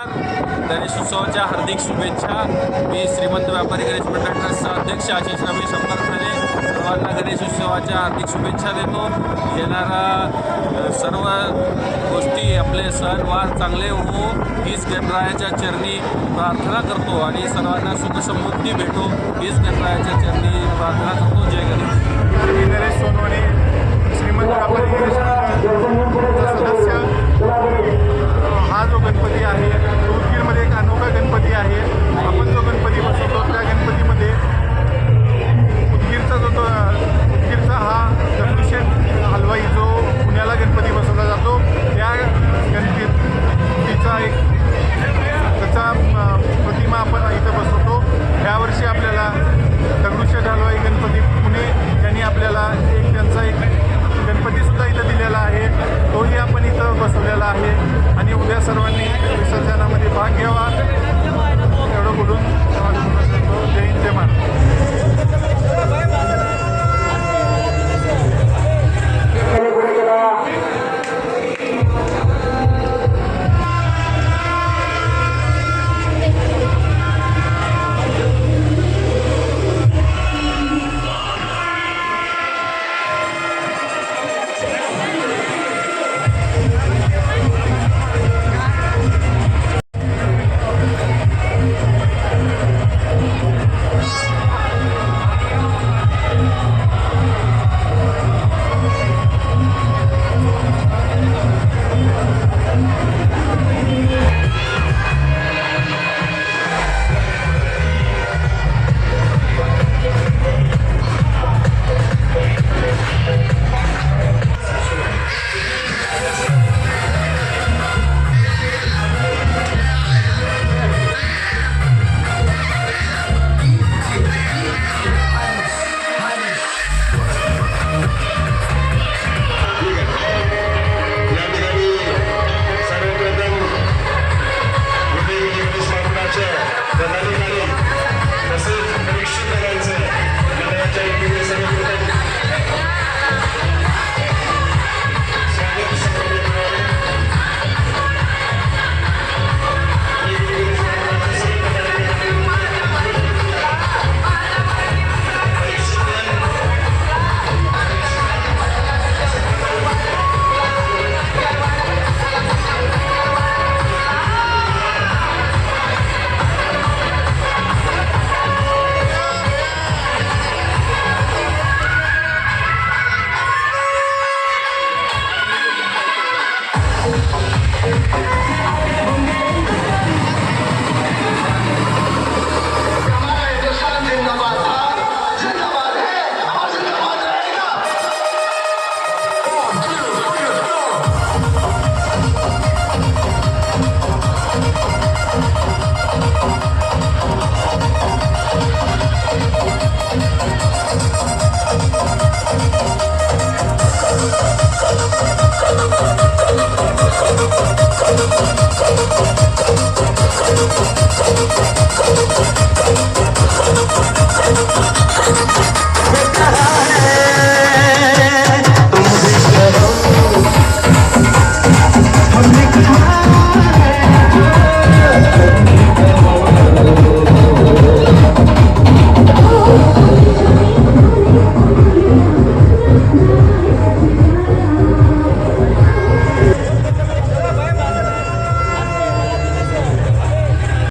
गणेशोत्सवाच्या हार्दिक शुभेच्छा. मी श्रीमंत व्यापारी गणेश मंडळ ट्रस्टचा अध्यक्ष आशिष रमेश अंबरखाने सर्वांना गणेशोत्सवाच्या हार्दिक शुभेच्छा देतो. येणारा सर्व गोष्टी आपले सण वार चांगले हो हीच गणरायाच्या चरणी प्रार्थना करतो आणि सर्वांना सुखसमृद्धी भेटो हीच गणरायाच्या चरणी प्रार्थना करतो. जय गणेश. сорвались.